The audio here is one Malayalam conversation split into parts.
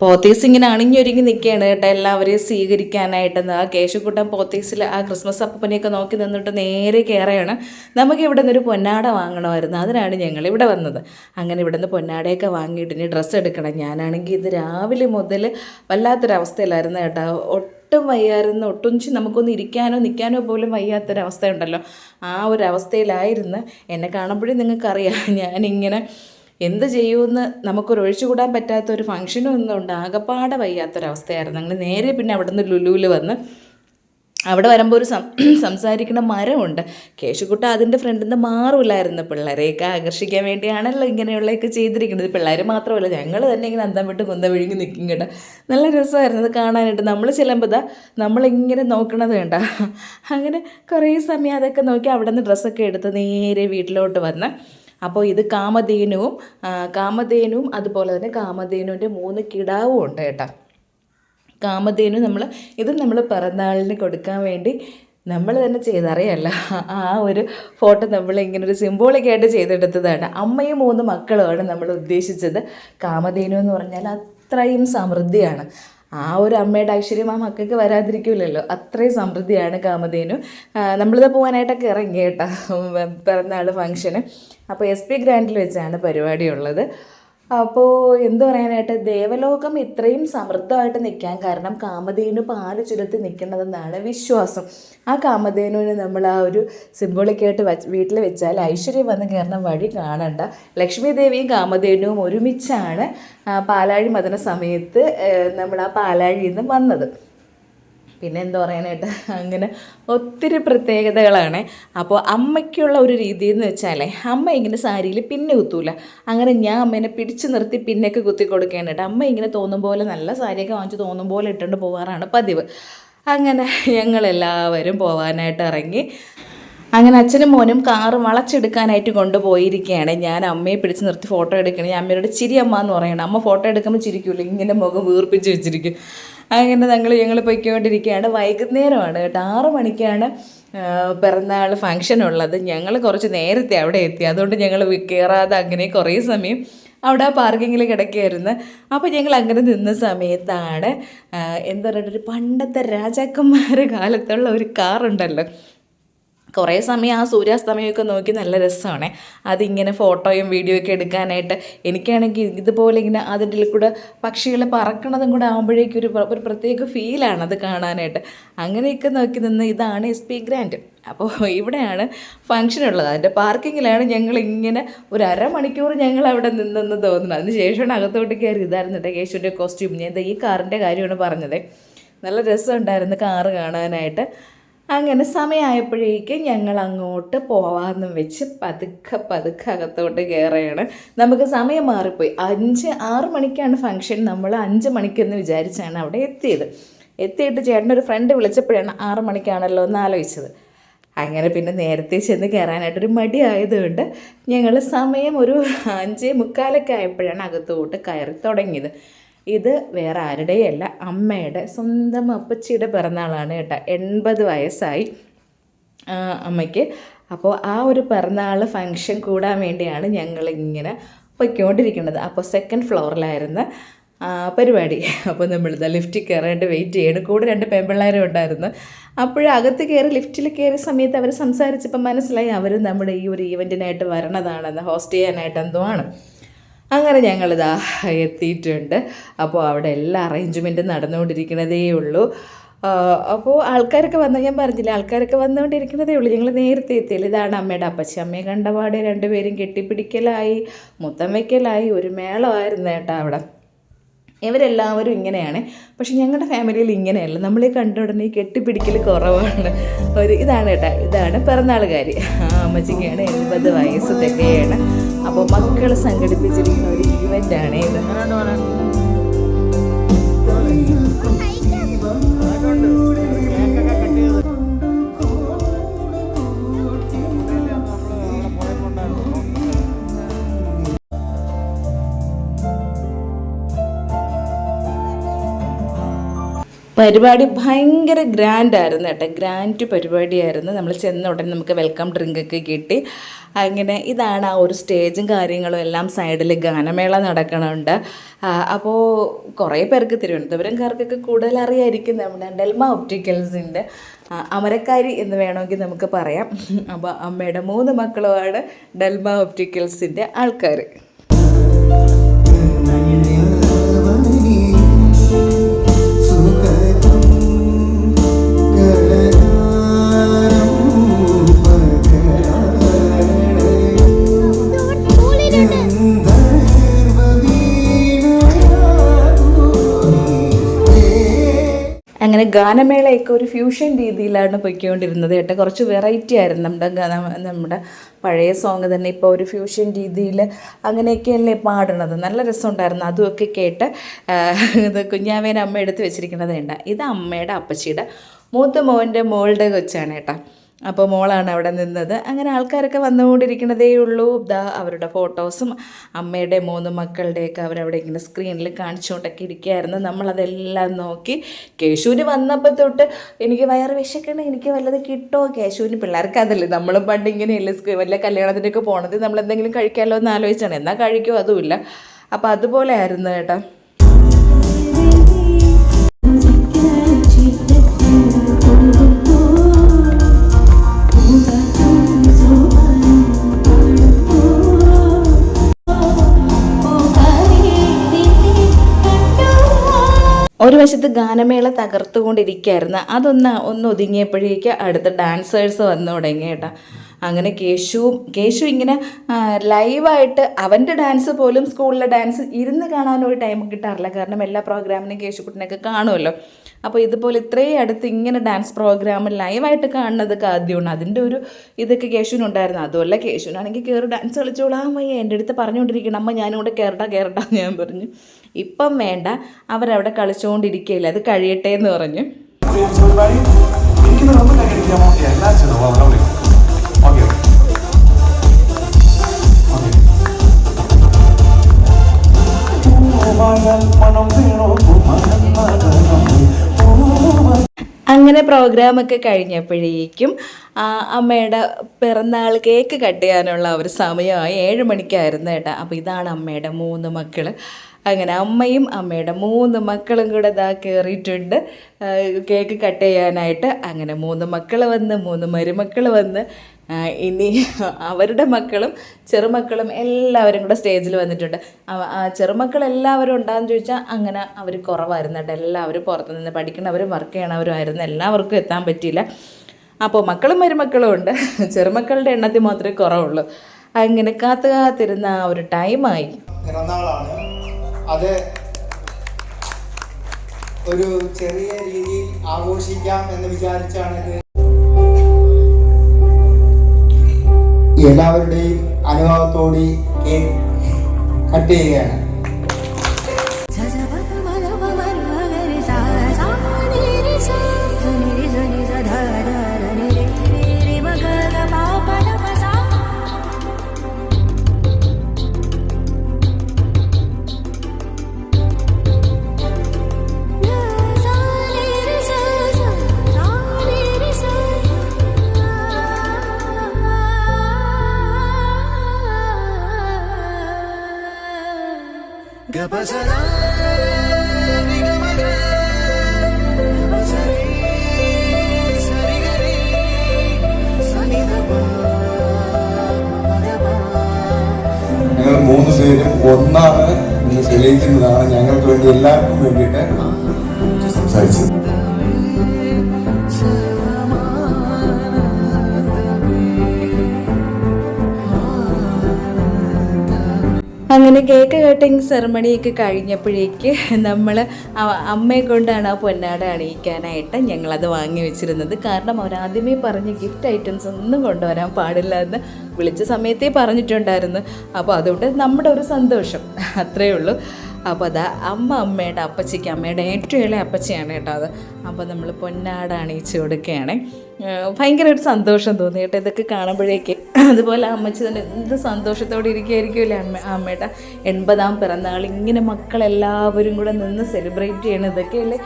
പോത്തീസ് ഇങ്ങനെ അണിഞ്ഞൊരുങ്ങി നിൽക്കുകയാണ് കേട്ടോ എല്ലാവരെയും സ്വീകരിക്കാനായിട്ട് ആ കേശുക്കുട്ടൻ പോത്തീസിൽ ആ ക്രിസ്മസ് അപ്പനെയൊക്കെ നോക്കി നിന്നിട്ട് നേരെ കയറുകയാണ് നമുക്ക് ഇവിടെ നിന്നൊരു പൊന്നാട വാങ്ങണമായിരുന്നു. അതിനാണ് ഞങ്ങൾ ഇവിടെ വന്നത്. അങ്ങനെ ഇവിടെ നിന്ന് പൊന്നാടയൊക്കെ വാങ്ങിയിട്ട് ഇനി ഡ്രസ്സ് എടുക്കണം. ഞാനാണെങ്കിൽ ഇത് രാവിലെ മുതൽ വല്ലാത്തൊരവസ്ഥയിലായിരുന്നു കേട്ടോ. ഒട്ടും വയ്യായിരുന്നു. ഒട്ടും നമുക്കൊന്ന് ഇരിക്കാനോ നിൽക്കാനോ പോലും വയ്യാത്തൊരവസ്ഥയുണ്ടല്ലോ. ആ ഒരു അവസ്ഥയിലായിരുന്നു എന്നെ കാണുമ്പോഴേ നിങ്ങൾക്കറിയാം. ഞാനിങ്ങനെ എന്ത് ചെയ്യുമെന്ന് നമുക്കൊരു ഒഴിച്ചുകൂടാൻ പറ്റാത്ത ഒരു ഫംഗ്ഷനും ഒന്നും ഉണ്ട് ആകപ്പാടെ വയ്യാത്തൊരവസ്ഥയായിരുന്നു. അങ്ങനെ നേരെ പിന്നെ അവിടെ നിന്ന് ലുലുവിൽ വന്ന് അവിടെ വരുമ്പോൾ ഒരു സംസാരിക്കുന്ന മരമുണ്ട്. കേശുക്കുട്ട അതിന്റെ ഫ്രണ്ടിൽ നിന്ന് മാറില്ലായിരുന്നു പിള്ളേരെയൊക്കെ ആകർഷിക്കാൻ വേണ്ടിയാണല്ലോ ഇങ്ങനെയുള്ളതൊക്കെ ചെയ്തിരിക്കുന്നത്. പിള്ളേർ മാത്രമല്ല ഞങ്ങൾ തന്നെ ഇങ്ങനെ അന്തം വിട്ട് കുന്ത വിഴുങ്ങി നിൽക്കും കേട്ടോ നല്ല രസമായിരുന്നു അത് കാണാനായിട്ട്. നമ്മൾ ചെല്ലുമ്പോൾ നമ്മളിങ്ങനെ നോക്കണത് വേണ്ട അങ്ങനെ കുറേ സമയം അതൊക്കെ നോക്കി അവിടെ നിന്ന് ഡ്രസ്സൊക്കെ എടുത്ത് നേരെ വീട്ടിലോട്ട് വന്ന് അപ്പോൾ ഇത് കാമധേനുവും കാമധേനുവും അതുപോലെ തന്നെ കാമധേനുവിന്റെ മൂന്ന് കിടാവും ഉണ്ട് കേട്ടോ. കാമധേനു നമ്മൾ ഇത് നമ്മൾ പിറന്നാളിന് കൊടുക്കാൻ വേണ്ടി നമ്മൾ തന്നെ ചെയ്തറിയല്ല ആ ഒരു ഫോട്ടോ നമ്മൾ ഇങ്ങനെ ഒരു സിംബോളിക്കായിട്ട് ചെയ്തെടുത്തതാണ്. അമ്മയും മൂന്ന് മക്കളുമാണ് നമ്മൾ ഉദ്ദേശിച്ചത്. കാമധേനു എന്ന് പറഞ്ഞാൽ അത്രയും സമൃദ്ധിയാണ്. ആ ഒരു അമ്മയുടെ ഐശ്വര്യം ആ മക്കൾക്ക് വരാതിരിക്കില്ലല്ലോ അത്രയും സമൃദ്ധിയാണ് കാമധേനു. നമ്മളിത് പോകാനായിട്ടൊക്കെ ഇറങ്ങി പിറന്നാൾ ഫംഗ്ഷന്. അപ്പോൾ എസ് പി ഗ്രാൻഡിൽ വെച്ചാണ് പരിപാടി ഉള്ളത് അപ്പോൾ എന്തു പറയാനായിട്ട് ദേവലോകം ഇത്രയും സമൃദ്ധമായിട്ട് നിൽക്കാൻ കാരണം കാമധേനു പാൽ ചുരത്തി നിൽക്കുന്നതെന്നാണ് വിശ്വാസം. ആ കാമധേനുവിന് നമ്മൾ ആ ഒരു സിംബോളിക്കായിട്ട് വച്ച് വീട്ടിൽ വെച്ചാൽ ഐശ്വര്യം വന്ന് കയറുന്ന വഴി കാണണ്ട. ലക്ഷ്മി ദേവിയും കാമധേനുവും ഒരുമിച്ചാണ് പാലാഴി മതന സമയത്ത് നമ്മൾ ആ പാലാഴിയിൽ നിന്ന് വന്നത്. പിന്നെ എന്താ പറയാനായിട്ട് അങ്ങനെ ഒത്തിരി പ്രത്യേകതകളാണ്. അപ്പോൾ അമ്മയ്ക്കുള്ള ഒരു രീതി എന്ന് വെച്ചാലേ അമ്മ ഇങ്ങനെ സാരിയിൽ പിന്നെ കുത്തൂല. അങ്ങനെ ഞാൻ അമ്മേനെ പിടിച്ചു നിർത്തി പിന്നൊക്കെ കുത്തി കൊടുക്കാനായിട്ട് അമ്മ ഇങ്ങനെ തോന്നും പോലെ നല്ല സാരിയൊക്കെ വാങ്ങിച്ച് തോന്നും പോലെ ഇട്ടുകൊണ്ട് പോകാറാണ് പതിവ്. അങ്ങനെ ഞങ്ങളെല്ലാവരും പോകാനായിട്ട് ഇറങ്ങി അങ്ങനെ അച്ഛനും മോനും കാറ് വളച്ചെടുക്കാനായിട്ട് കൊണ്ടുപോയിരിക്കുകയാണ് ഞാൻ അമ്മയെ പിടിച്ച് നിർത്തി ഫോട്ടോ എടുക്കണേ. അമ്മയോട് ചിരി അമ്മ എന്ന് പറയണം. അമ്മ ഫോട്ടോ എടുക്കുമ്പോൾ ചിരിക്കൂല. ഇങ്ങനെ മുഖം വീർപ്പിച്ച് വെച്ചിരിക്കും. അങ്ങനെ ഞങ്ങൾ ഞങ്ങൾ പൊയ്ക്കൊണ്ടിരിക്കുകയാണ് വൈകുന്നേരമാണ് കേട്ടോ. ആറ് മണിക്കാണ് പിറന്നാൾ ഫംഗ്ഷൻ ഉള്ളത്. ഞങ്ങൾ കുറച്ച് നേരത്തെ അവിടെ എത്തി. അതുകൊണ്ട് ഞങ്ങൾ കയറാതെ അങ്ങനെ കുറേ സമയം അവിടെ ആ പാർക്കിങ്ങിൽ കിടക്കുകയായിരുന്നു. അപ്പോൾ ഞങ്ങൾ അങ്ങനെ നിന്ന സമയത്താണ് എന്താ പറയുക ഒരു പണ്ടത്തെ രാജാക്കന്മാരുടെ കാലത്തുള്ള ഒരു കാറുണ്ടല്ലോ. കുറേ സമയം ആ സൂര്യാസ്തമയമൊക്കെ നോക്കി നല്ല രസമാണ്. അതിങ്ങനെ ഫോട്ടോയും വീഡിയോ ഒക്കെ എടുക്കാനായിട്ട്. എനിക്കാണെങ്കിൽ ഇതുപോലെ ഇങ്ങനെ അതിന്റെ കൂടെ പക്ഷികൾ പറക്കണതും കൂടെ ആകുമ്പോഴേക്കും ഒരു ഒരു പ്രത്യേക ഫീലാണ് അത് കാണാനായിട്ട്. അങ്ങനെയൊക്കെ നോക്കി നിന്ന് ഇതാണ് എസ് പി ഗ്രാൻഡ് അപ്പോൾ ഇവിടെയാണ് ഫംഗ്ഷൻ ഉള്ളത്. അതിന്റെ പാർക്കിങ്ങിലാണ് ഞങ്ങൾ ഇങ്ങനെ ഒരു അരമണിക്കൂർ ഞങ്ങൾ അവിടെ നിന്നെന്ന് തോന്നുന്നു. അതിന് ശേഷമാണ് അകത്തോട്ട് കയറി. ഇതായിരുന്നു കേട്ടോ കേശുവിന്റെ കോസ്റ്റ്യൂം ഞാൻ ഈ കാറിന്റെ കാര്യമാണ് പറഞ്ഞത്. നല്ല രസമുണ്ടായിരുന്നു കാറ് കാണാനായിട്ട്. അങ്ങനെ സമയമായപ്പോഴേക്ക് ഞങ്ങൾ അങ്ങോട്ട് പോവാമെന്നും വെച്ച് പതുക്കെ പതുക്കെ അകത്തോട്ട് കയറുകയാണ് നമുക്ക് സമയം മാറിപ്പോയി. അഞ്ച് ആറ് മണിക്കാണ് ഫംഗ്ഷൻ നമ്മൾ അഞ്ച് മണിക്കെന്ന് വിചാരിച്ചാണ് അവിടെ എത്തിയത്. എത്തിയിട്ട് ചേട്ടന്റെ ഒരു ഫ്രണ്ട് വിളിച്ചപ്പോഴാണ് ആറ് മണിക്കാണല്ലോ എന്ന് ആലോചിച്ചത്. അങ്ങനെ പിന്നെ നേരത്തെ ചെന്ന് കയറാനായിട്ടൊരു മടി ആയതുകൊണ്ട് ഞങ്ങൾ സമയം ഒരു അഞ്ചേ മുക്കാലൊക്കെ ആയപ്പോഴാണ് അകത്തോട്ട് കയറി തുടങ്ങിയത്. ഇത് വേറെ ആരുടെയല്ല അമ്മയുടെ സ്വന്തം അപ്പച്ചിയുടെ പിറന്നാളാണ് കേട്ടോ. എൺപത് വയസ്സായി അമ്മയ്ക്ക്. അപ്പോൾ ആ ഒരു പിറന്നാൾ ഫങ്ഷൻ കൂടാൻ വേണ്ടിയാണ് ഞങ്ങളിങ്ങനെ പൊയ്ക്കൊണ്ടിരിക്കുന്നത്. അപ്പോൾ സെക്കൻഡ് ഫ്ലോറിലായിരുന്നു പരിപാടി. അപ്പോൾ നമ്മൾ നമ്മളിതാ ലിഫ്റ്റിൽ കയറാണ്ട് വെയിറ്റ് ചെയ്യണം. കൂടെ രണ്ട് പെമ്പിള്ളേരും ഉണ്ടായിരുന്നു. അപ്പോഴും അകത്ത് കയറി ലിഫ്റ്റിൽ കയറിയ സമയത്ത് അവർ സംസാരിച്ചപ്പോൾ മനസ്സിലായി അവരും നമ്മുടെ ഈ ഒരു ഈവന്റിനായിട്ട് വരണതാണെന്ന് ഹോസ്റ്റ് ചെയ്യാനായിട്ട് എന്തോ ആണ്. അങ്ങനെ ഞങ്ങളിതാ എത്തിയിട്ടുണ്ട്. അപ്പോൾ അവിടെ എല്ലാ അറേഞ്ച്മെന്റും നടന്നുകൊണ്ടിരിക്കുന്നതേ ഉള്ളൂ. അപ്പോൾ ആൾക്കാരൊക്കെ വന്ന ഞാൻ പറഞ്ഞില്ല ആൾക്കാരൊക്കെ വന്നുകൊണ്ടിരിക്കുന്നതേ ഉള്ളൂ. ഞങ്ങൾ നേരത്തെ എത്തിയില്ല. ഇതാണ് അമ്മയുടെ അപ്പച്ചി അമ്മയെ കണ്ടപാടെ രണ്ടുപേരും കെട്ടിപ്പിടിക്കലായി മുത്തം വയ്ക്കലായി ഒരു മേളമായിരുന്നു കേട്ടോ അവിടെ. ഇവരെല്ലാവരും ഇങ്ങനെയാണ്. പക്ഷെ ഞങ്ങളുടെ ഫാമിലിയിൽ ഇങ്ങനെയല്ല. നമ്മളെ കണ്ട ഉടനെ കെട്ടിപ്പിടിക്കൽ കുറവാണ്. ഒരു ഇതാണ് കേട്ടോ ഇതാണ് പിറന്നാളുകാരി. ആ അമ്മച്ചിക്കാണ് എൺപത് വയസ്സ് തികയാണ്. അപ്പോൾ മക്കൾ സംഘടിപ്പിച്ചിരിക്കുന്ന ഒരു ഈവന്റാണ് ഇത്. പരിപാടി ഭയങ്കര ഗ്രാൻഡ് ആയിരുന്നു കേട്ടോ. ഗ്രാൻഡ് പരിപാടിയായിരുന്നു. നമ്മൾ ചെന്ന ഉടനെ നമുക്ക് വെൽക്കം ഡ്രിങ്ക് ഒക്കെ കിട്ടി. അങ്ങനെ ഇതാണ് ആ ഒരു സ്റ്റേജും കാര്യങ്ങളും എല്ലാം സൈഡിൽ ഗാനമേള നടക്കണുണ്ട്. അപ്പോൾ കുറേ പേർക്ക് തിരുവനന്തപുരംകാർക്കൊക്കെ കൂടുതൽ അറിയായിരിക്കും. നമ്മുടെ ഡെൽമ ഒപ്റ്റിക്കൽസിന്റെ അമരക്കാരി എന്ന് വേണമെങ്കിൽ നമുക്ക് പറയാം. അപ്പോൾ അമ്മയുടെ മൂന്ന് മക്കളുമാണ് ഡെൽമ ഒപ്റ്റിക്കൽസിന്റെ ആൾക്കാർ അങ്ങനെ ഗാനമേളയൊക്കെ ഒരു ഫ്യൂഷൻ രീതിയിലാണ് പൊയ്ക്കൊണ്ടിരുന്നത്. കേട്ടോ കുറച്ച് വെറൈറ്റി ആയിരുന്നു നമ്മുടെ നമ്മുടെ പഴയ സോങ് തന്നെ ഇപ്പോൾ ഒരു ഫ്യൂഷൻ രീതിയിൽ അങ്ങനെയൊക്കെയല്ലേ പാടണത് നല്ല രസമുണ്ടായിരുന്നു. അതുമൊക്കെ കേട്ട് ഇത് കുഞ്ഞാവേനെ അമ്മ എടുത്ത് വെച്ചിരിക്കുന്നത് വേണ്ട ഇത് അമ്മയുടെ അപ്പച്ചിയുടെ മൂത്ത മോന്റെ മോളുടെ കൊച്ചാണ് കേട്ടോ. അപ്പോൾ മോളാണ് അവിടെ നിന്നത്. അങ്ങനെ ആൾക്കാരൊക്കെ വന്നുകൊണ്ടിരിക്കണതേ ഉള്ളൂ ദാ അവരുടെ ഫോട്ടോസും അമ്മയുടെ മൂന്ന് മക്കളുടെയൊക്കെ അവരവിടെ ഇങ്ങനെ സ്ക്രീനിൽ കാണിച്ചുകൊണ്ടൊക്കെ ഇരിക്കുകയായിരുന്നു. നമ്മളതെല്ലാം നോക്കി കേശുവിന് വന്നപ്പോൾ തൊട്ട് എനിക്ക് വയറ് വിശക്കണേ എനിക്ക് വല്ലത് കിട്ടോ? കേശുവിന് പിള്ളേർക്ക് അതല്ലേ നമ്മളും പണ്ട് ഇങ്ങനെയല്ലേ സ്ക്രീ വല്ല കല്യാണത്തിനൊക്കെ പോണത്. നമ്മൾ എന്തെങ്കിലും കഴിക്കാമല്ലോ എന്ന് ആലോചിച്ചാണ്. എന്നാൽ കഴിക്കുമോ അതുമില്ല. അപ്പോൾ അതുപോലെ ആയിരുന്നു കേട്ടോ ഒരു വശത്ത് ഗാനമേള തകർത്തുകൊണ്ടിരിക്കുകയായിരുന്നു അതൊന്ന് ഒന്ന് ഒതുങ്ങിയപ്പോഴേക്ക് അടുത്ത ഡാൻസേഴ്സ് വന്നു തുടങ്ങി കേട്ടോ. അങ്ങനെ കേശുവും കേശു ഇങ്ങനെ ലൈവായിട്ട് അവന്റെ ഡാൻസ് പോലും സ്കൂളിലെ ഡാൻസ് ഇരുന്ന് കാണാനൊരു ടൈം കിട്ടാറില്ല. കാരണം എല്ലാ പ്രോഗ്രാമിനും കേശുക്കുട്ടിനൊക്കെ കാണുമല്ലോ. അപ്പോൾ ഇതുപോലെ ഇത്രയും അടുത്ത് ഇങ്ങനെ ഡാൻസ് പ്രോഗ്രാം ലൈവായിട്ട് കാണുന്നതൊക്കെ ആദ്യമാണ് അതിന്റെ ഒരു ഇതൊക്കെ കേശുവിനുണ്ടായിരുന്നു. അതുമല്ല കേശുവിനാണെങ്കിൽ കയറി ഡാൻസ് കളിച്ചോളാം. വയ്യ എന്റെ അടുത്ത് പറഞ്ഞുകൊണ്ടിരിക്കണം. അമ്മ ഞാനും കൂടെ കയറട്ടാ കയറട്ടാ ഞാൻ പറഞ്ഞു. ഇപ്പം വേണ്ട അവരവിടെ കളിച്ചുകൊണ്ടിരിക്കുകയില്ല അത് കഴിയട്ടെ എന്ന് പറഞ്ഞു. അങ്ങനെ പ്രോഗ്രാമൊക്കെ കഴിഞ്ഞപ്പോഴേക്കും അമ്മയുടെ പിറന്നാൾ കേക്ക് കട്ട് ചെയ്യാനുള്ള ഒരു സമയമായി. ഏഴ് മണിക്കായിരുന്നു കേട്ടോ അപ്പോൾ ഇതാണ് അമ്മയുടെ മൂന്ന് മക്കൾ അങ്ങനെ അമ്മയും അമ്മയുടെ മൂന്ന് മക്കളും കൂടെ ഇതാ കയറിയിട്ടുണ്ട് കേക്ക് കട്ട് ചെയ്യാനായിട്ട്. അങ്ങനെ മൂന്ന് മക്കൾ വന്ന് മൂന്ന് മരുമക്കൾ വന്ന് ഇനി അവരുടെ മക്കളും ചെറുമക്കളും എല്ലാവരും കൂടെ സ്റ്റേജിൽ വന്നിട്ടുണ്ട്. ചെറുമക്കൾ എല്ലാവരും ഉണ്ടാകുന്ന ചോദിച്ചാൽ അങ്ങനെ അവർ കുറവായിരുന്നു കേട്ടോ. എല്ലാവരും പുറത്ത് നിന്ന് പഠിക്കണവരും വർക്ക് ചെയ്യണവരും ആയിരുന്നു. എല്ലാവർക്കും എത്താൻ പറ്റിയില്ല. അപ്പോൾ മക്കളും മരുമക്കളും ഉണ്ട്. ചെറുമക്കളുടെ എണ്ണത്തിൽ മാത്രമേ കുറവുള്ളൂ. അങ്ങനെ കാത്തു കാത്തിരുന്ന ആ ഒരു ടൈമായി ഒരു ചെറിയ രീതിയിൽ ആഘോഷിക്കാം എന്ന് വിചാരിച്ചാണ് എല്ലാവരുടെയും അനുഭവത്തോടെ കട്ട് ചെയ്യുകയാണ്. ഞങ്ങൾ മൂന്ന് പേരും ഒന്നാണ്. തെളിയിക്കുന്നതാണ് ഞങ്ങൾക്ക് വേണ്ടി എല്ലാവർക്കും വേണ്ടിയിട്ട് സംസാരിച്ചത്. അങ്ങനെ കേക്ക് കട്ടിങ് സെറമണിയൊക്കെ കഴിഞ്ഞപ്പോഴേക്ക് നമ്മൾ അമ്മയെ കൊണ്ടാണ് ആ പൊന്നാട അണിയിക്കാനായിട്ട് ഞങ്ങളത് വാങ്ങി വെച്ചിരുന്നത്. കാരണം അവർ ആദ്യമേ പറഞ്ഞ് ഗിഫ്റ്റ് ഐറ്റംസ് ഒന്നും കൊണ്ടുവരാൻ പാടില്ല എന്ന് വിളിച്ച സമയത്തേ പറഞ്ഞിട്ടുണ്ടായിരുന്നു. അപ്പോൾ അതുകൊണ്ട് നമ്മുടെ ഒരു സന്തോഷം. അത്രയേ ഉള്ളൂ. അപ്പോൾ അതാ അമ്മ അമ്മയുടെ അപ്പച്ചിക്ക് അമ്മയുടെ ഏറ്റവും ഇളയ അപ്പച്ചിയാണ് കേട്ടോ അത്. അപ്പോൾ നമ്മൾ പൊന്നാട അണിയിച്ചു കൊടുക്കുകയാണ്. ഭയങ്കര ഒരു സന്തോഷം തോന്നി കേട്ടോ ഇതൊക്കെ കാണുമ്പോഴേക്ക്. അതുപോലെ അമ്മച്ചി തന്നെ എന്ത് സന്തോഷത്തോടെ ഇരിക്കുകയായിരിക്കുമല്ലേ അമ്മ അമ്മയുടെ എൺപതാം പിറന്നാൾ ഇങ്ങനെ മക്കളെല്ലാവരും കൂടെ നിന്ന് സെലിബ്രേറ്റ് ചെയ്യണം ഇതൊക്കെയല്ലേ?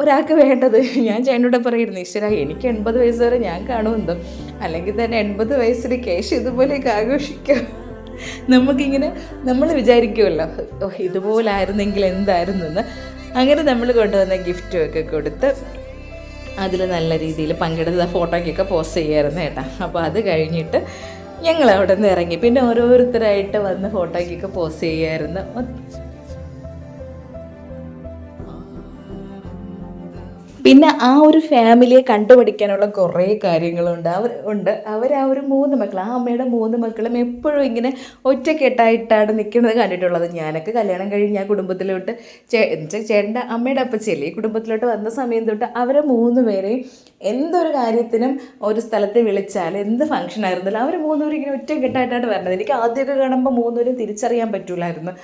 ഒരാൾക്ക് വേണ്ടത്. ഞാൻ ചേട്ടനോട് പറയുന്നു ഈശ്വര എനിക്ക് എൺപത് വയസ്സ് വരെ ഞാൻ കാണുമെന്തോ അല്ലെങ്കിൽ തന്നെ എൺപത് വയസ്സിൽ കേശ് ഇതുപോലെയൊക്കെ ആഘോഷിക്കാം. നമുക്കിങ്ങനെ നമ്മൾ വിചാരിക്കുമല്ലോ ഓ ഇതുപോലായിരുന്നെങ്കിൽ എന്തായിരുന്നു എന്ന് അങ്ങനെ നമ്മൾ കൊണ്ടുവന്ന ഗിഫ്റ്റും ഒക്കെ കൊടുത്ത് അതിൽ നല്ല രീതിയിൽ പങ്കെടുത്ത ഫോട്ടോയ്ക്കൊക്കെ പോസ്റ്റ് ചെയ്യായിരുന്നു കേട്ടോ. അപ്പോൾ അത് കഴിഞ്ഞിട്ട് ഞങ്ങൾ അവിടെ നിന്ന് ഇറങ്ങി. പിന്നെ ഓരോരുത്തരായിട്ട് വന്ന് ഫോട്ടോയ്ക്കൊക്കെ പോസ്റ്റ് ചെയ്യായിരുന്നു പിന്നെ ആ ഒരു ഫാമിലിയെ കണ്ടുപിടിക്കാനുള്ള കുറേ കാര്യങ്ങളുണ്ട്. അവർ ഉണ്ട്. അവർ ആ ഒരു മൂന്ന് മക്കൾ ആ അമ്മയുടെ മൂന്ന് മക്കളും എപ്പോഴും ഇങ്ങനെ ഒറ്റക്കെട്ടായിട്ടാണ് നിൽക്കുന്നത് കണ്ടിട്ടുള്ളത്. ഞാനൊക്കെ കല്യാണം കഴിഞ്ഞ് ആ കുടുംബത്തിലോട്ട് ചേട്ടന്റെ അമ്മയുടെ അപ്പച്ചല്ലേ ഈ കുടുംബത്തിലോട്ട് വന്ന സമയം തൊട്ട് അവരെ മൂന്ന് പേരെയും എന്തൊരു കാര്യത്തിനും ഒരു സ്ഥലത്ത് വിളിച്ചാൽ എന്ത് ഫംഗ്ഷൻ ആയിരുന്നാലും അവർ മൂന്നുപേരും ഇങ്ങനെ ഒറ്റക്കെട്ടായിട്ടാണ് വരുന്നത് എനിക്ക് ആദ്യമൊക്കെ കാണുമ്പോൾ മൂന്നുപേരും തിരിച്ചറിയാൻ പറ്റൂലായിരുന്നു.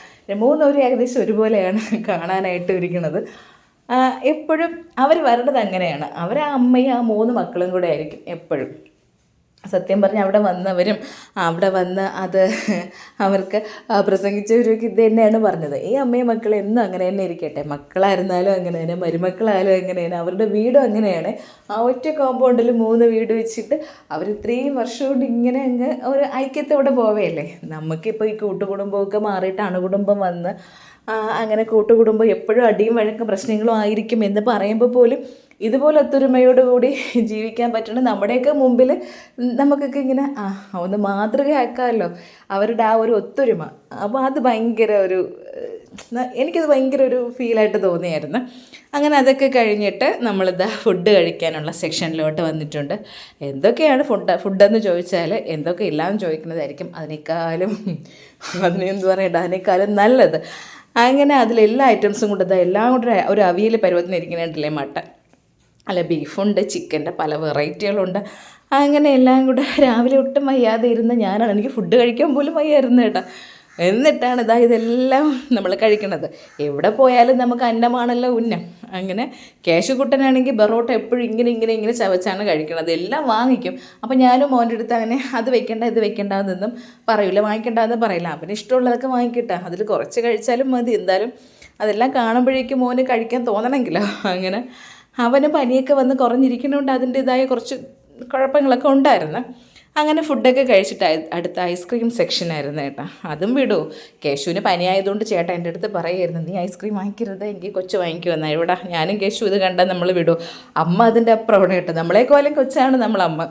മൂന്നുപേരും ഏകദേശം ഒരുപോലെയാണ് കാണാനായിട്ട് ഇരിക്കുന്നത്. എപ്പോഴും അവർ വരണത് അങ്ങനെയാണ്. അവർ ആ അമ്മയും ആ മൂന്ന് മക്കളും കൂടെ ആയിരിക്കും എപ്പോഴും. സത്യം പറഞ്ഞാൽ അവിടെ വന്നവരും അവിടെ വന്ന് അത് അവർക്ക് പ്രസംഗിച്ച പ്രസംഗിച്ചവരൊക്കെ ഇത് തന്നെയാണ് പറഞ്ഞത്. ഈ അമ്മയും മക്കളും എന്നും അങ്ങനെ തന്നെ ഇരിക്കട്ടെ. മക്കളായിരുന്നാലും അങ്ങനെ തന്നെ മരുമക്കളായാലും അങ്ങനെ തന്നെ അവരുടെ വീടും അങ്ങനെയാണ്. ആ ഒറ്റ കോമ്പൗണ്ടിൽ മൂന്ന് വീട് വെച്ചിട്ട് അവർ ഇത്രയും വർഷം കൊണ്ട് ഇങ്ങനെ അങ്ങ് ഒരു ഐക്യത്തോടെ പോവുകയല്ലേ നമുക്കിപ്പോൾ ഈ കൂട്ടുകുടുംബമൊക്കെ മാറിയിട്ട് അണുകുടുംബം വന്ന് അങ്ങനെ കൂട്ടുകുടുംബം എപ്പോഴും അടിയും വഴക്കും പ്രശ്നങ്ങളും ആയിരിക്കും എന്ന് പറയുമ്പോൾ പോലും ഇതുപോലെ ഒത്തൊരുമയോടുകൂടി ജീവിക്കാൻ പറ്റണം നമ്മുടെയൊക്കെ മുമ്പിൽ നമുക്കൊക്കെ ഇങ്ങനെ ആ ഒന്ന് മാതൃകയാക്കാമല്ലോ. അവരുടെ ആ ഒരു ഒത്തൊരുമ. അപ്പോൾ അത് ഭയങ്കര ഒരു എനിക്കത് ഭയങ്കര ഒരു ഫീലായിട്ട് തോന്നിയായിരുന്നു. അങ്ങനെ അതൊക്കെ കഴിഞ്ഞിട്ട് നമ്മളിതാ ഫുഡ് കഴിക്കാനുള്ള സെക്ഷനിലോട്ട് വന്നിട്ടുണ്ട്. എന്തൊക്കെയാണ് ഫുഡ് ഫുഡെന്ന് ചോദിച്ചാൽ എന്തൊക്കെ ഇല്ലാന്ന് ചോദിക്കുന്നതായിരിക്കും. അതിനേക്കാളും അതിനെന്ത് പറയണ്ട അതിനേക്കാളും നല്ലത്. അങ്ങനെ അതിലെല്ലാ ഐറ്റംസും കൊണ്ടത് എല്ലാം കൂടെ ഒരു അവിയൽ പരുവത്തിന് ഇരിക്കുന്നുണ്ടല്ലേ മട്ടൻ? അല്ല ബീഫുണ്ട് ചിക്കന്റെ പല വെറൈറ്റികളുണ്ട് അങ്ങനെ എല്ലാം കൂടെ രാവിലെ ഒട്ടും വയ്യാതെ ഇരുന്ന് ഞാനാണ് എനിക്ക് ഫുഡ് കഴിക്കാൻ പോലും വയ്യായിരുന്നു കേട്ടോ. എന്നിട്ടാണ് ഇതാ ഇതെല്ലാം നമ്മൾ കഴിക്കണത്. എവിടെ പോയാലും നമുക്ക് അന്നമാണല്ലോ ഉന്നം. അങ്ങനെ കേശുകുട്ടനാണെങ്കിൽ ബറോട്ട എപ്പോഴും ഇങ്ങനെ ഇങ്ങനെ ഇങ്ങനെ ചവച്ചാണ് കഴിക്കണത്. എല്ലാം വാങ്ങിക്കും. അപ്പോൾ ഞാനും മോന്റെ അടുത്ത് അങ്ങനെ അത് വെക്കേണ്ട ഇത് വെക്കണ്ട എന്നൊന്നും പറയില്ല വാങ്ങിക്കേണ്ടതെന്ന് പറയില്ല. അവന് ഇഷ്ടമുള്ളതൊക്കെ വാങ്ങിക്കട്ടെ. അതിൽ കുറച്ച് കഴിച്ചാലും മതി. എന്തായാലും അതെല്ലാം കാണുമ്പോഴേക്കും മോന് കഴിക്കാൻ തോന്നണമെങ്കിലോ? അങ്ങനെ അവന് പനിയൊക്കെ വന്ന് കുറഞ്ഞിരിക്കുന്നതുകൊണ്ട് അതിന്റെതായ കുറച്ച് കുഴപ്പങ്ങളൊക്കെ ഉണ്ടായിരുന്നു. അങ്ങനെ ഫുഡൊക്കെ കഴിച്ചിട്ട് അടുത്ത ഐസ്ക്രീം സെക്ഷനായിരുന്നു കേട്ടോ അതും വിടൂ. കേശുവിന് പനിയായതുകൊണ്ട് ചേട്ടാ എന്റെ അടുത്ത് പറയായിരുന്നു നീ ഐസ്ക്രീം വാങ്ങിക്കരുത് എനിക്ക് കൊച്ചു വാങ്ങിക്കുമെന്നാ. ഇവിടെ ഞാനും കേശു ഇത് കണ്ടാൽ നമ്മൾ വിടൂ. അമ്മ അതിന്റെ അപ്പുറം അവിടെ കേട്ടോ. നമ്മളെ കോലം കൊച്ചാണ് നമ്മളമ്മ.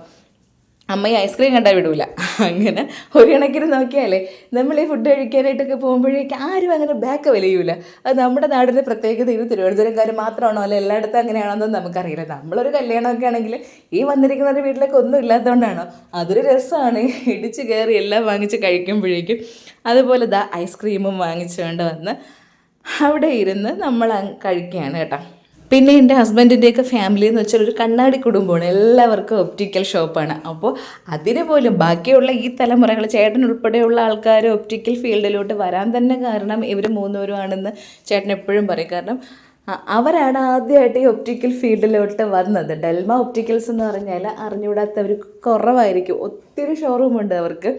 അമ്മ ഈ ഐസ്ക്രീം കണ്ടാൽ വിടൂല. അങ്ങനെ ഒരു കണക്കിന് നോക്കിയാലേ നമ്മൾ ഈ ഫുഡ് കഴിക്കാനായിട്ടൊക്കെ പോകുമ്പോഴേക്ക് ആരും അങ്ങനെ ബാക്ക് വലിയൂല. അത് നമ്മുടെ നാടിന്റെ പ്രത്യേകത ഇത് തിരുവനന്തപുരംകാർ മാത്രമാണോ? അല്ല എല്ലായിടത്തും അങ്ങനെയാണോന്നും നമുക്കറിയില്ല. നമ്മളൊരു കല്യാണമൊക്കെ ആണെങ്കിൽ ഈ വന്നിരിക്കുന്നവരുടെ വീട്ടിലൊക്കെ ഒന്നും ഇല്ലാത്തതുകൊണ്ടാണോ അതൊരു രസമാണ് ഇടിച്ച് കയറി എല്ലാം വാങ്ങിച്ച് കഴിക്കുമ്പോഴേക്കും അതുപോലെ ദാ ഐസ്ക്രീമും വാങ്ങിച്ചുകൊണ്ട് വന്ന് അവിടെ ഇരുന്ന് നമ്മൾ കഴിക്കുകയാണ് കേട്ടോ. പിന്നെ എന്റെ ഹസ്ബൻഡിന്റെയൊക്കെ ഫാമിലി എന്ന് വെച്ചാൽ ഒരു കണ്ണാടി കുടുംബമാണ്. എല്ലാവർക്കും ഒപ്റ്റിക്കൽ ഷോപ്പാണ് അപ്പോൾ അതിന് പോലും ബാക്കിയുള്ള ഈ തലമുറകൾ ചേട്ടൻ ഉൾപ്പെടെയുള്ള ആൾക്കാർ ഒപ്റ്റിക്കൽ ഫീൽഡിലോട്ട് വരാൻ തന്നെ കാരണം ഇവർ മൂന്നുപേരുമാണെന്ന് ചേട്ടൻ എപ്പോഴും പറയും. കാരണം അവരാണ് ആദ്യമായിട്ട് ഈ ഒപ്റ്റിക്കൽ ഫീൽഡിലോട്ട് വന്നത്. ഡെൽമ ഒപ്റ്റിക്കൽസ് എന്ന് പറഞ്ഞാൽ അറിഞ്ഞുകൂടാത്തവർ കുറവായിരിക്കും. ഒത്തിരി ഷോറൂമുണ്ട് അവർക്ക്.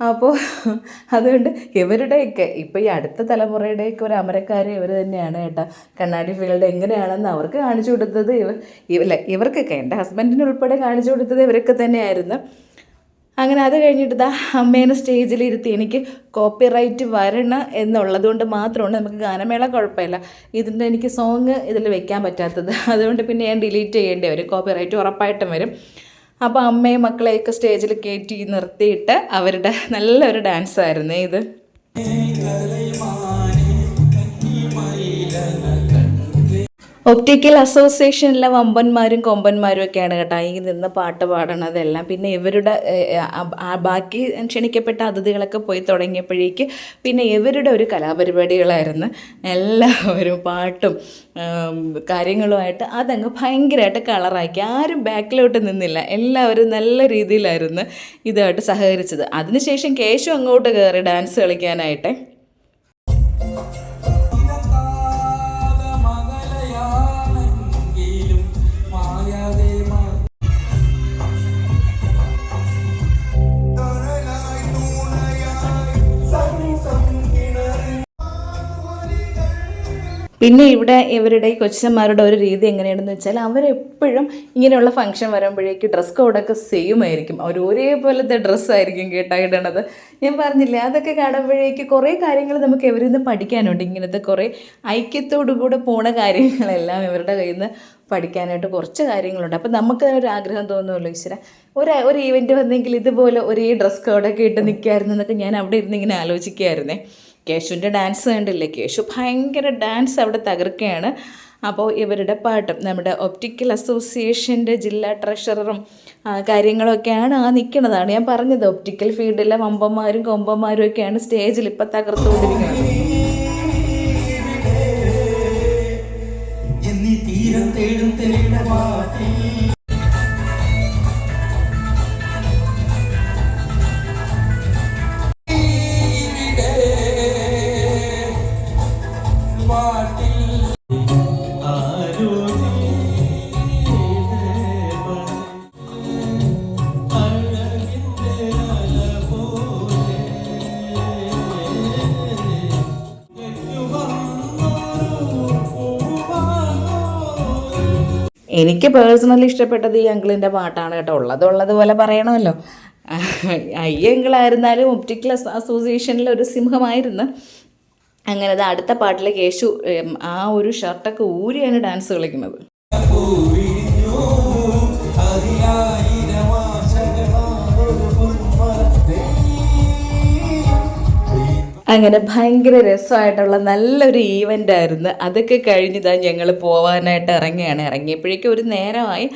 അപ്പോൾ അതുകൊണ്ട് ഇവരുടെയൊക്കെ ഇപ്പോൾ ഈ അടുത്ത തലമുറയുടെയൊക്കെ ഒരു അമരക്കാരെ ഇവർ തന്നെയാണ് കേട്ടോ. കണ്ണാടി ഫീൽഡ് എങ്ങനെയാണെന്ന് അവർക്ക് കാണിച്ചു കൊടുത്തത് ഇവ ഇല്ല ഇവർക്കൊക്കെ എന്റെ ഹസ്ബൻഡിന് ഉൾപ്പെടെ കാണിച്ചു കൊടുത്തത് ഇവരൊക്കെ തന്നെയായിരുന്നു. അങ്ങനെ അത് കഴിഞ്ഞിട്ട് ഇതാ അമ്മേനെ സ്റ്റേജിൽ ഇരുത്തി എനിക്ക് കോപ്പി റൈറ്റ് വരണം എന്നുള്ളത് കൊണ്ട് മാത്രമാണ് നമുക്ക് ഗാനമേള കുഴപ്പമില്ല. ഇതിന്റെ എനിക്ക് സോങ് ഇതിൽ വെക്കാൻ പറ്റാത്തത്. അതുകൊണ്ട് പിന്നെ ഞാൻ ഡിലീറ്റ് ചെയ്യേണ്ടി വരും. കോപ്പി റൈറ്റ് ഉറപ്പായിട്ടും വരും. അപ്പോൾ അമ്മയും മക്കളെയൊക്കെ സ്റ്റേജിൽ കയറ്റി നിർത്തിയിട്ട് അവരുടെ നല്ലൊരു ഡാൻസ് ഇത് ഇത്. ഒപ്റ്റിക്കൽ അസോസിയേഷനിലെ വമ്പന്മാരും കൊമ്പന്മാരും ഒക്കെയാണ് കേട്ടോ. ഈ നിന്ന് പാട്ട് പാടണതെല്ലാം. പിന്നെ ഇവരുടെ ബാക്കി ക്ഷണിക്കപ്പെട്ട അതിഥികളൊക്കെ പോയി തുടങ്ങിയപ്പോഴേക്ക് പിന്നെ ഇവരുടെ ഒരു കലാപരിപാടികളായിരുന്നു. എല്ലാവരും പാട്ടും കാര്യങ്ങളുമായിട്ട് അതങ്ങ് ഭയങ്കരമായിട്ട് കളറാക്കി. ആരും ബാക്കിലോട്ട് നിന്നില്ല. എല്ലാവരും നല്ല രീതിയിലായിരുന്നു ഇതുമായിട്ട് സഹകരിച്ചത്. അതിനുശേഷം കേശു അങ്ങോട്ട് കയറി ഡാൻസ് കളിക്കാനായിട്ട് പിന്നെ ഇവിടെ ഇവരുടെ ഈ കൊച്ചന്മാരുടെ ഒരു രീതി എങ്ങനെയാണെന്ന് വെച്ചാൽ അവരെപ്പോഴും ഇങ്ങനെയുള്ള ഫംഗ്ഷൻ വരുമ്പോഴേക്ക് ഡ്രസ് കോഡൊക്കെ സെയിം ആയിരിക്കും. അവർ ഒരേപോലത്തെ ഡ്രസ്സായിരിക്കും കേട്ടാ ഇടണത്. ഞാൻ പറഞ്ഞില്ലേ അതൊക്കെ കാണുമ്പോഴേക്ക് കുറേ കാര്യങ്ങൾ നമുക്ക് ഇവരിൽ നിന്ന് പഠിക്കാനുണ്ട്. ഇങ്ങനത്തെ കുറേ ഐക്യത്തോടു കൂടെ പോണ കാര്യങ്ങളെല്ലാം ഇവരുടെ കയ്യിൽ നിന്ന് പഠിക്കാനായിട്ട് കുറച്ച് കാര്യങ്ങളുണ്ട്. അപ്പം നമുക്ക് ഒരു ആഗ്രഹം തോന്നുമല്ലോ ഈശ്വര. ഒരു ഒരു ഈവന്റ് വന്നെങ്കിൽ ഇതുപോലെ ഒരേ ഡ്രസ് കോഡൊക്കെ ഇട്ട് നിൽക്കായിരുന്നു എന്നൊക്കെ ഞാൻ അവിടെ ഇരുന്ന് ഇങ്ങനെ ആലോചിക്കുകയായിരുന്നേ കേശുവിന്റെ ഡാൻസ് കണ്ടില്ലേ? കേശു ഭയങ്കര ഡാൻസ് അവിടെ തകർക്കുകയാണ്. അപ്പോൾ ഇവരുടെ പാട്ടും നമ്മുടെ ഒപ്റ്റിക്കൽ അസോസിയേഷന്റെ ജില്ലാ ട്രഷററും കാര്യങ്ങളൊക്കെയാണ് ആ നിൽക്കുന്നതാണ്. ഞാൻ പറഞ്ഞത് ഒപ്റ്റിക്കൽ ഫീൽഡിലെ വമ്പന്മാരും കൊമ്പന്മാരും ഒക്കെയാണ് സ്റ്റേജിൽ ഇപ്പം തകർത്തുകൊണ്ടിരിക്കുന്നത്. എനിക്ക് പേഴ്സണലി ഇഷ്ടപ്പെട്ടത് ഈ അങ്കിളിന്റെ പാട്ടാണ് കേട്ടോ. ഉള്ളത് ഉള്ളതുപോലെ പറയണമല്ലോ. ഈ അങ്കിളായിരുന്നാലും ഒപ്റ്റിക്കൽ അസോസിയേഷനിലെ ഒരു സിംഹമായിരുന്നു. അങ്ങനെ അടുത്ത പാട്ടിലെ കേശു ആ ഒരു ഷർട്ടൊക്കെ ഊരിയാണ് ഡാൻസ് കളിക്കുന്നത്. അങ്ങനെ ഭയങ്കര രസമായിട്ടുള്ള നല്ലൊരു ഈവന്റ് ആയിരുന്നു. അതൊക്കെ കഴിഞ്ഞിതാ ഞങ്ങൾ പോവാനായിട്ട് ഇറങ്ങിയാണ് ഇറങ്ങിയപ്പോഴേക്കും ഒരു നേരമായി.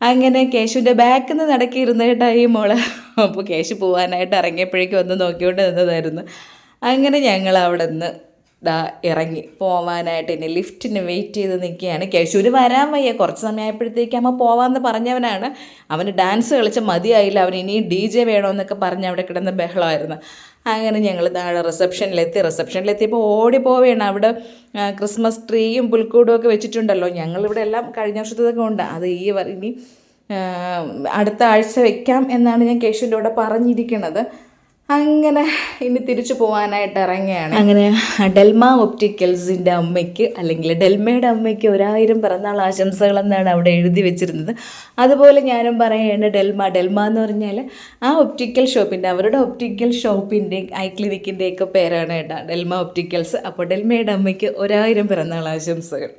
അങ്ങനെ കേശുവിന്റെ ബാക്കിൽ നിന്ന് നടക്കിയിരുന്ന കേട്ടോ മോൾ. അപ്പോൾ കേശു പോവാനായിട്ട് ഇറങ്ങിയപ്പോഴേക്കും ഒന്ന് നോക്കിക്കൊണ്ട് നിന്നതായിരുന്നു. അങ്ങനെ ഞങ്ങൾ അവിടെ നിന്ന് ദാ ഇറങ്ങി പോവാനായിട്ട് എന്നെ ലിഫ്റ്റിന് വെയിറ്റ് ചെയ്ത് നിൽക്കുകയാണ്. കേശൂര് വരാൻ വയ്യ. കുറച്ച് സമയമായപ്പോഴത്തേക്ക് അമ്മ പോവാമെന്ന് പറഞ്ഞവനാണ്. അവന് ഡാൻസ് കളിച്ച മതിയായില്ല. അവൻ ഇനിയും ഡി ജെ വേണമെന്നൊക്കെ പറഞ്ഞ് അവിടെ കിടന്ന ബഹളമായിരുന്നു. അങ്ങനെ ഞങ്ങൾ താഴെ റിസപ്ഷനിലെത്തി റിസപ്ഷനിലെത്തിയപ്പോൾ ഓടി പോവുകയാണ്. അവിടെ ക്രിസ്മസ് ട്രീയും പുൽക്കൂടും ഒക്കെ വെച്ചിട്ടുണ്ടല്ലോ. ഞങ്ങളിവിടെ എല്ലാം കഴിഞ്ഞ വർഷത്തതൊക്കെ ഉണ്ട്. അത് ഈ ഇനി അടുത്ത ആഴ്ച വെക്കാം എന്നാണ് ഞാൻ കേശുവിന്റെ കൂടെ പറഞ്ഞിരിക്കുന്നത് അങ്ങനെ ഇനി തിരിച്ചു പോകാനായിട്ട് ഇറങ്ങുകയാണ് അങ്ങനെ ഡെൽമ ഒപ്റ്റിക്കൽസിന്റെ അമ്മയ്ക്ക് അല്ലെങ്കിൽ ഡെൽമയുടെ അമ്മയ്ക്ക് ഒരായിരം പിറന്നാൾ ആശംസകൾ എന്നാണ് അവിടെ എഴുതി വെച്ചിരുന്നത്. അതുപോലെ ഞാനും പറയുകയാണ് ഡെൽമ ഡെൽമ എന്ന് പറഞ്ഞാൽ ആ ഒപ്റ്റിക്കൽ ഷോപ്പിന്റെ അവരുടെ ഒപ്റ്റിക്കൽ ഷോപ്പിന്റെ ഐ ക്ലിനിക്കിന്റെ ഒക്കെ പേരാണ് കേട്ടോ ഡെൽമ ഒപ്റ്റിക്കൽസ്. അപ്പോൾ ഡെൽമയുടെ അമ്മയ്ക്ക് ഒരായിരം പിറന്നാൾ ആശംസകൾ.